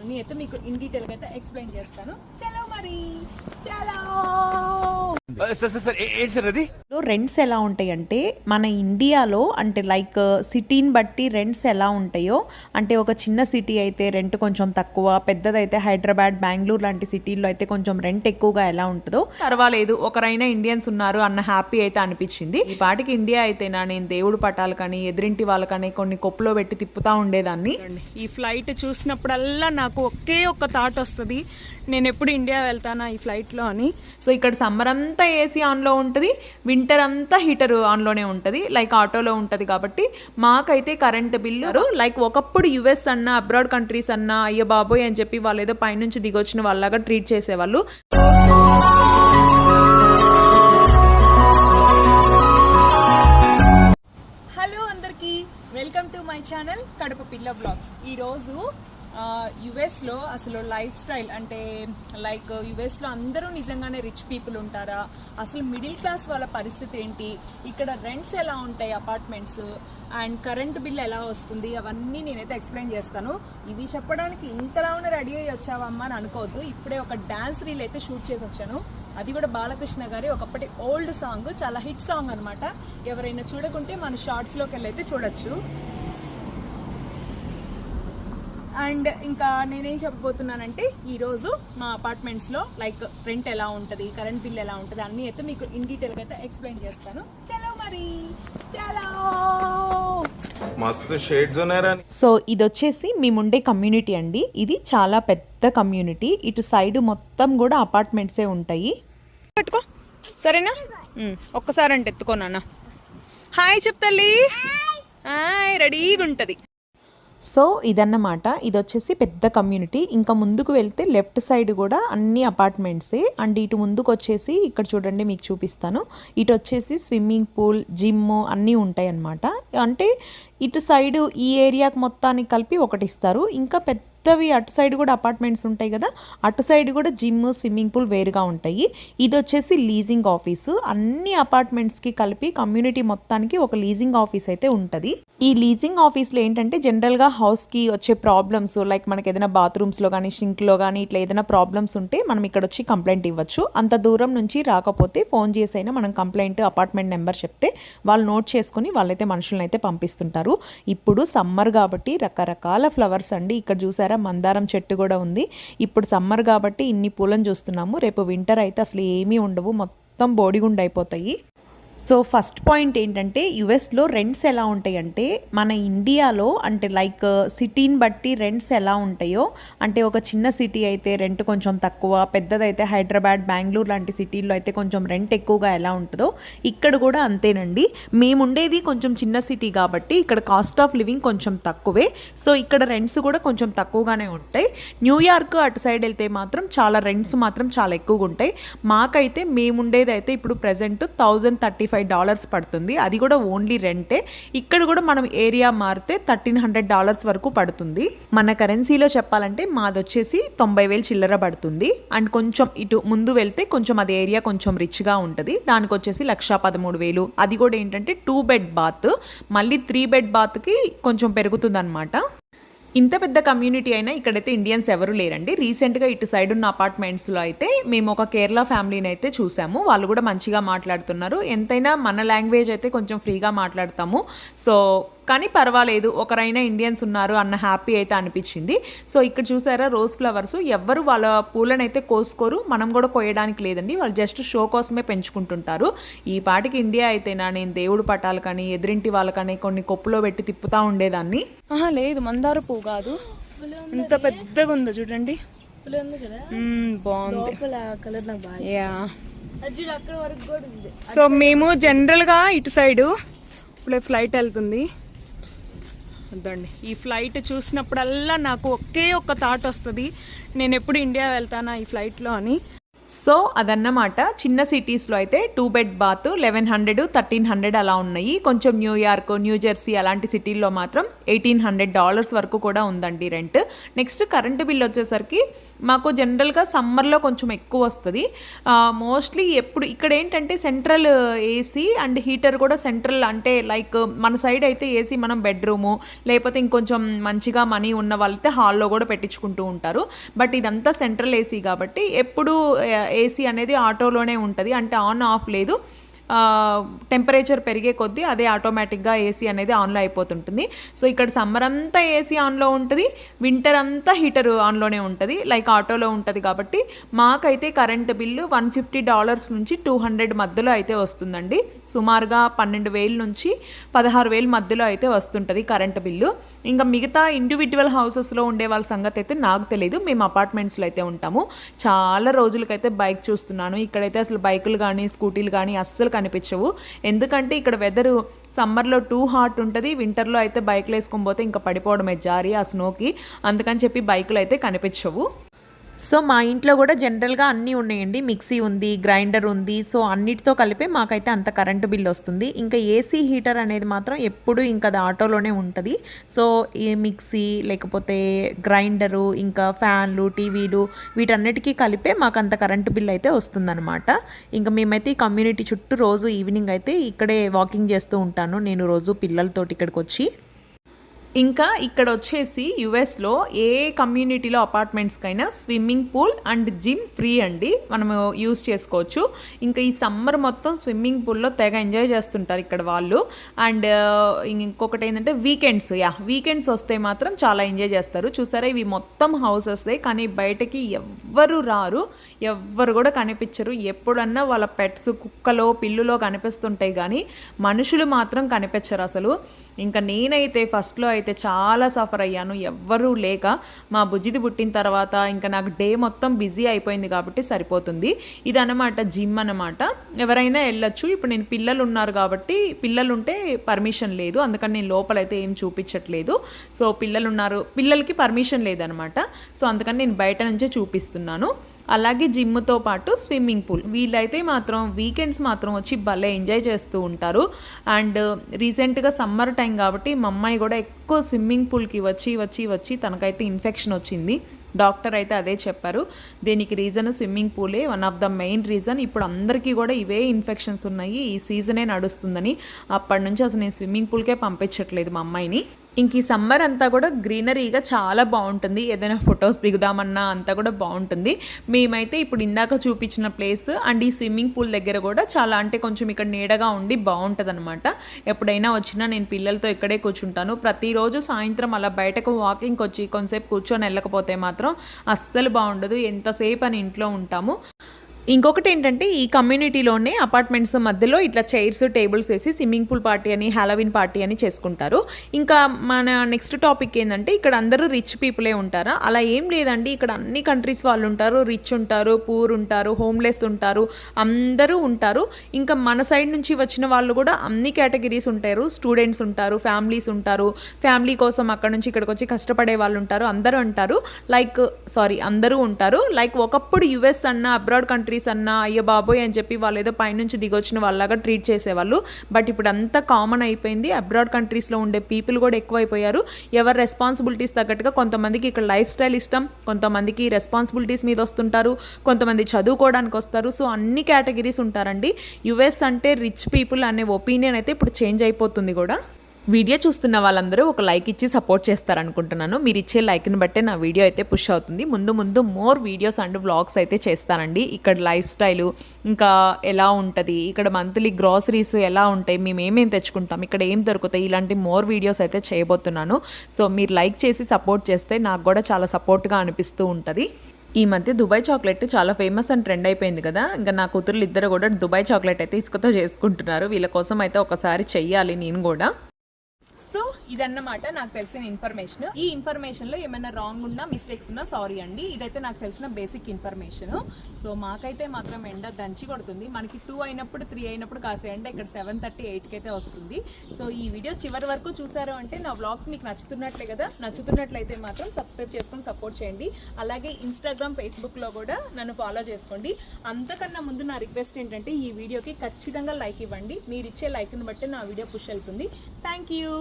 అన్ని అయితే మీకు ఇన్ డీటెయిల్ అయితే ఎక్స్ప్లెయిన్ చేస్తాను. చలో మరి. చలో. రెంట్స్ ఎలా ఉంటాయి అంటే మన ఇండియాలో అంటే లైక్ సిటీని బట్టి రెంట్స్ ఎలా ఉంటాయో అంటే ఒక చిన్న సిటీ అయితే రెంట్ కొంచెం తక్కువ పెద్దదైతే హైదరాబాద్ బెంగళూరు లాంటి సిటీల్లో అయితే కొంచెం రెంట్ ఎక్కువగా ఎలా ఉంటుందో పర్వాలేదు. ఒకరైనా ఇండియన్స్ ఉన్నారు అన్న హ్యాపీ అయితే అనిపించింది. ఈ పాటికి ఇండియా అయితేనా నేను దేవుడు పటాలు కానీ ఎదురింటి వాళ్ళకని కొన్ని కొప్పులో పెట్టి తిప్పుతా ఉండేదాన్ని. ఈ ఫ్లైట్ చూసినప్పుడల్లా నాకు ఒకే ఒక్క థాట్ వస్తుంది. నేను ఎప్పుడు ఇండియా వెళ్తానా ఈ ఫ్లైట్లో అని. సో ఇక్కడ సమ్మర్ అంతా ఏసీ ఆన్లో ఉంటుంది వింటర్ అంతా హీటర్ ఆన్లోనే ఉంటుంది లైక్ ఆటోలో ఉంటుంది కాబట్టి మాకైతే కరెంట్ బిల్లు లైక్ ఒకప్పుడు యుఎస్ అన్న అబ్రాడ్ కంట్రీస్ అన్న అయ్యో బాబోయ్ అని చెప్పి వాళ్ళు ఏదో పైనుంచి దిగొచ్చిన వాళ్ళగా ట్రీట్ చేసేవాళ్ళు. హలో అందరికీ welcome to my channel Kadapa పిల్ల బ్లాగ్స్ ఈరోజు యుఎస్లో అసలు లైఫ్ స్టైల్ అంటే లైక్ యుఎస్లో అందరూ నిజంగానే రిచ్ పీపుల్ ఉంటారా? అసలు మిడిల్ క్లాస్ వాళ్ళ పరిస్థితి ఏంటి? ఇక్కడ రెంట్స్ ఎలా ఉంటాయి అపార్ట్మెంట్స్ అండ్ కరెంట్ బిల్ ఎలా వస్తుంది? అవన్నీ నేనైతే ఎక్స్ప్లెయిన్ చేస్తాను. ఇవి చెప్పడానికి ఇంతలా ఉన్న రెడీ అయ్యి వచ్చావమ్మా అని అనుకోవద్దు. ఇప్పుడే ఒక డ్యాన్స్ రీల్ అయితే షూట్ చేసి వచ్చాను. అది కూడా బాలకృష్ణ గారి ఒకప్పటి ఓల్డ్ సాంగ్ చాలా హిట్ సాంగ్ అనమాట ఎవరైనా చూడకుంటే మన షార్ట్స్లోకి వెళ్ళి అయితే చూడొచ్చు. అండ్ ఇంకా నేనేం చెప్పబోతున్నానంటే ఈరోజు మా అపార్ట్మెంట్స్లో లైక్ రెంట్ ఎలా ఉంటుంది కరెంట్ బిల్ ఎలా ఉంటుంది అన్నీ అయితే మీకు ఇన్ డీటెయిల్గా అయితే ఎక్స్ప్లెయిన్ చేస్తాను. చలో మరి. చలో. షేడ్స్ సో ఇది వచ్చేసి మేముండే కమ్యూనిటీ అండి. ఇది చాలా పెద్ద కమ్యూనిటీ ఇటు సైడ్ మొత్తం కూడా అపార్ట్మెంట్సే ఉంటాయి. పెట్టుకో. సరేనా? ఒక్కసారి అంటే ఎత్తుకోనా హాయ్ చెప్తల్లి హాయ్ రెడీగా ఉంటుంది. సో ఇదన్నమాట. ఇది వచ్చేసి పెద్ద కమ్యూనిటీ. ఇంకా ముందుకు వెళ్తే లెఫ్ట్ సైడ్ కూడా అన్ని అపార్ట్మెంట్సే. అండ్ ఇటు ముందుకు వచ్చేసి ఇక్కడ చూడండి మీకు చూపిస్తాను. ఇటు వచ్చేసి స్విమ్మింగ్ పూల్ జిమ్ అన్నీ ఉంటాయి అన్నమాట అంటే ఇటు సైడ్ ఈ ఏరియాకి మొత్తానికి కలిపి ఒకటి ఇస్తారు ఇంకా పెద్దవి అటు సైడ్ కూడా అపార్ట్మెంట్స్ ఉంటాయి కదా అటు సైడ్ కూడా జిమ్ స్విమ్మింగ్ పూల్ వేరుగా ఉంటాయి. ఇది వచ్చేసి లీజింగ్ ఆఫీసు. అన్ని అపార్ట్మెంట్స్కి కలిపి కమ్యూనిటీ మొత్తానికి ఒక లీజింగ్ ఆఫీస్ అయితే ఉంటుంది. ఈ లీజింగ్ ఆఫీస్లో ఏంటంటే జనరల్గా హౌస్కి వచ్చే ప్రాబ్లమ్స్ లైక్ మనకి ఏదైనా బాత్రూమ్స్లో కానీ షింక్లో కానీ ఇట్లా ఏదైనా ప్రాబ్లమ్స్ ఉంటే మనం ఇక్కడ వచ్చి కంప్లైంట్ ఇవ్వచ్చు. అంత దూరం నుంచి రాకపోతే ఫోన్ చేసి అయినా మనం కంప్లైంట్ అపార్ట్మెంట్ నెంబర్ చెప్తే వాళ్ళు నోట్ చేసుకుని వాళ్ళైతే మనుషులను అయితే పంపిస్తుంటారు. ఇప్పుడు సమ్మర్ కాబట్టి రకరకాల ఫ్లవర్స్ అండి. ఇక్కడ చూసారు మందారం చెట్టు కూడా ఉంది. ఇప్పుడు సమ్మర్ కాబట్టి ఇన్ని పూలను చూస్తున్నాము. రేపు వింటర్ అయితే అసలు ఏమీ ఉండవు. మొత్తం బోడిగుండు అయిపోతాయి సో ఫస్ట్ పాయింట్ ఏంటంటే యుఎస్లో రెంట్స్ ఎలా ఉంటాయి అంటే మన ఇండియాలో అంటే లైక్ సిటీని బట్టి రెంట్స్ ఎలా ఉంటాయో అంటే ఒక చిన్న సిటీ అయితే రెంట్ కొంచెం తక్కువ పెద్దదైతే హైదరాబాద్ బెంగళూరు లాంటి సిటీల్లో అయితే కొంచెం రెంట్ ఎక్కువగా ఎలా ఉంటుందో ఇక్కడ కూడా అంతేనండి. మేము ఉండేది కొంచెం చిన్న సిటీ కాబట్టి ఇక్కడ కాస్ట్ ఆఫ్ లివింగ్ కొంచెం తక్కువే. సో ఇక్కడ రెంట్స్ కూడా కొంచెం తక్కువగానే ఉంటాయి. న్యూయార్క్ అటు సైడ్ వెళ్తే మాత్రం చాలా రెంట్స్ మాత్రం చాలా ఎక్కువగా ఉంటాయి. మాకైతే మేముండేది అయితే ఇప్పుడు present thousand thirty five dollars పడుతుంది. అది కూడా ఓన్లీ రెంటే. ఇక్కడ కూడా మనం ఏరియా మారితే థర్టీన్ హండ్రెడ్ డాలర్స్ వరకు పడుతుంది. మన కరెన్సీలో చెప్పాలంటే మాది వచ్చేసి తొంభై వేలు చిల్లర పడుతుంది. అండ్ కొంచెం ఇటు ముందు వెళ్తే కొంచెం అది ఏరియా కొంచెం రిచ్గా ఉంటుంది. దానికి వచ్చేసి లక్షా పదమూడు వేలు. అది కూడా ఏంటంటే టూ బెడ్ బాత్. మళ్ళీ త్రీ బెడ్ బాత్కి కొంచెం పెరుగుతుంది ఇంత పెద్ద కమ్యూనిటీ అయినా ఇక్కడైతే ఇండియన్స్ ఎవరు లేరండి. రీసెంట్గా ఇటు సైడ్ ఉన్న అపార్ట్మెంట్స్లో అయితే మేము ఒక కేరళ ఫ్యామిలీని అయితే చూసాము. వాళ్ళు కూడా మంచిగా మాట్లాడుతున్నారు. ఎంతైనా మన లాంగ్వేజ్ అయితే కొంచెం ఫ్రీగా మాట్లాడతాము. సో కానీ పర్వాలేదు ఒకరైనా ఇండియన్స్ ఉన్నారు అన్న హ్యాపీ అయితే అనిపించింది. సో ఇక్కడ చూసారా రోజ్ ఫ్లవర్స్ ఎవ్వరు వాళ్ళ పూలను అయితే కోసుకోరు మనం కూడా కోయడానికి లేదండి వాళ్ళు జస్ట్ షో కోసమే పెంచుకుంటుంటారు. ఈ పాటికి ఇండియా అయితేనా నేను దేవుడు పటాలు కానీ ఎదురింటి వాళ్ళకని కొన్ని కొప్పులో పెట్టి తిప్పుతా ఉండేదాన్ని. ఆహా లేదు మందార పువ్వు కాదు. ఇంత పెద్దగా ఉందో చూడండి. బాగుంది. యా సో మేము జనరల్గా ఇటు సైడు ఇప్పుడే ఫ్లైట్ వెళ్తుంది. వద్దండి. ఈ ఫ్లైట్ చూసినప్పుడల్లా నాకు ఒకే ఒక్క థాట్ వస్తుంది. నేను ఎప్పుడు ఇండియా వెళ్తానా ఈ ఫ్లైట్లో అని. సో అదన్నమాట చిన్న సిటీస్లో అయితే two bed bath eleven hundred thirteen hundred అలా ఉన్నాయి. కొంచెం న్యూయార్క్ న్యూ జెర్సీ అలాంటి సిటీల్లో మాత్రం ఎయిటీన్ హండ్రెడ్ డాలర్స్ వరకు కూడా ఉందండి రెంట్ నెక్స్ట్ కరెంటు బిల్ వచ్చేసరికి మాకు జనరల్గా సమ్మర్లో కొంచెం ఎక్కువ వస్తుంది. మోస్ట్లీ ఎప్పుడు ఇక్కడ ఏంటంటే సెంట్రల్ ఏసీ అండ్ హీటర్ కూడా సెంట్రల్ అంటే లైక్ మన సైడ్ అయితే ఏసీ మనం బెడ్రూము లేకపోతే ఇంకొంచెం మంచిగా మనీ ఉన్న వాళ్ళైతే హాల్లో కూడా పెట్టించుకుంటూ ఉంటారు. బట్ ఇదంతా సెంట్రల్ ఏసీ కాబట్టి ఎప్పుడు ఏసీ అనేది ఆటోలోనే ఉంటుంది అంటే ఆన్ ఆఫ్ లేదు. టెంపరేచర్ పెరిగే కొద్దీ అదే ఆటోమేటిక్గా ఏసీ అనేది ఆన్లో అయిపోతుంటుంది. సో ఇక్కడ సమ్మర్ అంతా ఏసీ ఆన్లో ఉంటుంది వింటర్ అంతా హీటర్ ఆన్లోనే ఉంటుంది లైక్ ఆటోలో ఉంటుంది కాబట్టి మాకైతే current bill one fifty dollars నుంచి టూ హండ్రెడ్ మధ్యలో అయితే వస్తుందండి. సుమారుగా పన్నెండు వేల నుంచి పదహారు వేల మధ్యలో అయితే వస్తుంటుంది కరెంట్ బిల్లు ఇంకా మిగతా ఇండివిజువల్ హౌసెస్లో ఉండే వాళ్ళ సంగతి అయితే నాకు తెలియదు మేము అపార్ట్మెంట్స్లో అయితే ఉంటాము. చాలా రోజులకైతే బైక్ చూస్తున్నాను. ఇక్కడైతే అసలు బైకులు కానీ స్కూటీలు కానీ అస్సలు కనిపించవు. ఎందుకంటే ఇక్కడ వెదరు సమ్మర్లో టూ హాట్ ఉంటుంది వింటర్లో అయితే బైక్లు వేసుకొని పోతే ఇంకా పడిపోవడమే జారి ఆ స్నోకి అందుకని చెప్పి బైకులు అయితే కనిపించవు. సో మా ఇంట్లో కూడా జనరల్గా అన్నీ ఉన్నాయండి. మిక్సీ ఉంది గ్రైండర్ ఉంది. సో అన్నిటితో కలిపి మాకైతే అంత కరెంటు బిల్ వస్తుంది. ఇంకా ఏసీ హీటర్ అనేది మాత్రం ఎప్పుడు ఇంకా అది ఆటోలోనే ఉంటుంది. సో ఈ మిక్సీ లేకపోతే గ్రైండరు ఇంకా ఫ్యాన్లు టీవీలు వీటన్నిటికీ కలిపే మాకు అంత కరెంటు బిల్ అయితే వస్తుందన్నమాట. ఇంకా మేమైతే ఈ కమ్యూనిటీ చుట్టూ రోజు ఈవినింగ్ అయితే ఇక్కడే వాకింగ్ చేస్తూ ఉంటాను. నేను రోజు పిల్లలతోటి ఇక్కడికి వచ్చి ఇంకా ఇక్కడ వచ్చేసి యుఎస్లో ఏ కమ్యూనిటీలో అపార్ట్మెంట్స్కైనా swimming pool and gym free అండి. మనము యూస్ చేసుకోవచ్చు. ఇంకా ఈ సమ్మర్ మొత్తం స్విమ్మింగ్ పూల్లో తెగ ఎంజాయ్ చేస్తుంటారు ఇక్కడ వాళ్ళు. అండ్ ఇంకొకటి ఏంటంటే వీకెండ్స్. యా వీకెండ్స్ వస్తే మాత్రం చాలా ఎంజాయ్ చేస్తారు. చూసారా ఇవి మొత్తం హౌసెస్ కానీ బయటకి ఎవ్వరు రారు. ఎవ్వరు కూడా కనిపించరు. ఎప్పుడన్నా వాళ్ళ పెట్స్ కుక్కలో పిల్లులో కనిపిస్తుంటాయి కానీ మనుషులు మాత్రం కనిపించరు అసలు. ఇంకా నేనైతే ఫస్ట్లో అయితే అయితే చాలా సఫర్ అయ్యాను. ఎవ్వరూ లేక మా బుజ్జిది పుట్టిన తర్వాత ఇంకా నాకు డే మొత్తం బిజీ అయిపోయింది కాబట్టి సరిపోతుంది. ఇది అన్నమాట జిమ్ అనమాట ఎవరైనా వెళ్ళొచ్చు. ఇప్పుడు నేను పిల్లలు ఉన్నారు కాబట్టి పిల్లలు ఉంటే పర్మిషన్ లేదు. అందుకని నేను లోపలైతే ఏం చూపించట్లేదు. సో పిల్లలు ఉన్నారు పిల్లలకి పర్మిషన్ లేదనమాట సో అందుకని నేను బయట నుంచే చూపిస్తున్నాను. అలాగే జిమ్తో పాటు స్విమ్మింగ్ పూల్. వీళ్ళైతే మాత్రం వీకెండ్స్ మాత్రం వచ్చి భలే ఎంజాయ్ చేస్తూ ఉంటారు. అండ్ రీసెంట్గా సమ్మర్ టైం కాబట్టి మా అమ్మాయి కూడా ఎక్కువ స్విమ్మింగ్ పూల్కి వచ్చి వచ్చి వచ్చి తనకైతే ఇన్ఫెక్షన్ వచ్చింది. డాక్టర్ అయితే అదే చెప్పారు. దీనికి reason swimming Phule one of the main reason. ఇప్పుడు అందరికీ కూడా ఇవే ఇన్ఫెక్షన్స్ ఉన్నాయి. ఈ సీజనే నడుస్తుందని. అప్పటి నుంచి అసలు నేను స్విమ్మింగ్ పూల్కే పంపించట్లేదు మా అమ్మాయిని. ఇంక ఈ సమ్మర్ అంతా కూడా గ్రీనరీగా చాలా బాగుంటుంది. ఏదైనా ఫొటోస్ దిగుదామన్నా అంతా కూడా బాగుంటుంది. మేమైతే ఇప్పుడు ఇందాక చూపించిన ప్లేస్ అండ్ ఈ స్విమ్మింగ్ పూల్ దగ్గర కూడా చాలా అంటే కొంచెం ఇక్కడ నీడగా ఉండి బాగుంటుంది అనమాట ఎప్పుడైనా వచ్చినా నేను పిల్లలతో ఇక్కడే కూర్చుంటాను. ప్రతిరోజు సాయంత్రం అలా బయటకు వాకింగ్కి వచ్చి కొంతసేపు కూర్చొని వెళ్ళకపోతే మాత్రం అస్సలు బాగుండదు. ఎంతసేపు అని ఇంట్లో ఉంటాము. ఇంకొకటి ఏంటంటే ఈ కమ్యూనిటీలోనే అపార్ట్మెంట్స్ మధ్యలో ఇట్లా చైర్స్ టేబుల్స్ వేసి స్విమ్మింగ్ పూల్ పార్టీ అని హ్యాలోవిన్ పార్టీ అని చేసుకుంటారు. ఇంకా మన నెక్స్ట్ టాపిక్ ఏంటంటే ఇక్కడ అందరూ రిచ్ పీపులే ఉంటారా? అలా ఏం లేదండి. ఇక్కడ అన్ని కంట్రీస్ వాళ్ళు ఉంటారు. రిచ్ ఉంటారు పూర్ ఉంటారు హోమ్లెస్ ఉంటారు అందరూ ఉంటారు. ఇంకా మన సైడ్ నుంచి వచ్చిన వాళ్ళు కూడా అన్ని కేటగిరీస్ ఉంటారు. స్టూడెంట్స్ ఉంటారు ఫ్యామిలీస్ ఉంటారు. ఫ్యామిలీ కోసం అక్కడ నుంచి ఇక్కడికి వచ్చి కష్టపడే వాళ్ళు ఉంటారు. అందరూ ఉంటారు లైక్ సారీ అందరూ ఉంటారు. లైక్ ఒకప్పుడు యుఎస్ అన్న అబ్రాడ్ కంట్రీస్ అన్న అయ్య బాబోయ్ అని చెప్పి వాళ్ళు ఏదో పైనుంచి దిగొచ్చిన వాళ్ళలాగా ట్రీట్ చేసేవాళ్ళు. బట్ ఇప్పుడు అంతా కామన్ అయిపోయింది అబ్రాడ్ కంట్రీస్లో ఉండే పీపుల్ కూడా ఎక్కువైపోయారు. ఎవరి రెస్పాన్సిబిలిటీస్ తగ్గట్టుగా కొంతమందికి ఇక్కడ లైఫ్ స్టైల్ ఇష్టం కొంతమందికి రెస్పాన్సిబిలిటీస్ మీద వస్తుంటారు కొంతమంది చదువుకోవడానికి వస్తారు. సో అన్ని కేటగిరీస్ ఉంటారండి. యుఎస్ అంటే రిచ్ పీపుల్ అనే ఒపీనియన్ అయితే ఇప్పుడు చేంజ్ అయిపోతుంది కూడా. వీడియో చూస్తున్న వాళ్ళందరూ ఒక లైక్ ఇచ్చి సపోర్ట్ చేస్తారనుకుంటున్నాను. మీరు ఇచ్చే లైక్ని బట్టే నా వీడియో అయితే పుష్ అవుతుంది. ముందు ముందు మోర్ వీడియోస్ అండ్ వ్లాగ్స్ అయితే చేస్తానండి. ఇక్కడ లైఫ్ స్టైలు ఇంకా ఎలా ఉంటుంది ఇక్కడ మంత్లీ గ్రాసరీస్ ఎలా ఉంటాయి మేము ఏమేమి తెచ్చుకుంటాం ఇక్కడ ఏం దొరుకుతాయి ఇలాంటి మోర్ వీడియోస్ అయితే చేయబోతున్నాను. సో మీరు లైక్ చేసి సపోర్ట్ చేస్తే నాకు కూడా చాలా సపోర్ట్గా అనిపిస్తూ ఉంటుంది. ఈ మధ్య దుబాయ్ చాక్లెట్ చాలా ఫేమస్ అండ్ ట్రెండ్ అయిపోయింది కదా. ఇంకా నా కూతురు ఇద్దరు కూడా దుబాయ్ చాక్లెట్ అయితే ఇసుకతో చేసుకుంటున్నారు. వీళ్ళ కోసం అయితే ఒకసారి చెయ్యాలి నేను కూడా. ఇదన్నమాట నాకు తెలిసిన ఇన్ఫర్మేషన్ ఈ ఇన్ఫర్మేషన్లో ఏమైనా రాంగ్ ఉన్నా మిస్టేక్స్ ఉన్నా సారీ అండి. ఇదైతే నాకు తెలిసిన బేసిక్ ఇన్ఫర్మేషన్ సో మాకైతే మాత్రం ఎండ దంచి కొడుతుంది. మనకి టూ అయినప్పుడు త్రీ అయినప్పుడు కాసే ఎండ ఇక్కడ సెవెన్ థర్టీ ఎయిట్కి అయితే వస్తుంది. సో ఈ వీడియో చివరి వరకు చూసారు అంటే నా వ్లాగ్స్ మీకు నచ్చుతున్నట్లే కదా? నచ్చుతున్నట్లయితే మాత్రం సబ్స్క్రైబ్ చేసుకొని సపోర్ట్ చేయండి. అలాగే ఇన్స్టాగ్రామ్ ఫేస్బుక్లో కూడా నన్ను ఫాలో చేసుకోండి. అంతకన్నా ముందు నా రిక్వెస్ట్ ఏంటంటే ఈ వీడియోకి ఖచ్చితంగా లైక్ ఇవ్వండి. మీరు ఇచ్చే లైక్ని బట్టి నా వీడియో పుష్ అవుతుంది థ్యాంక్ యూ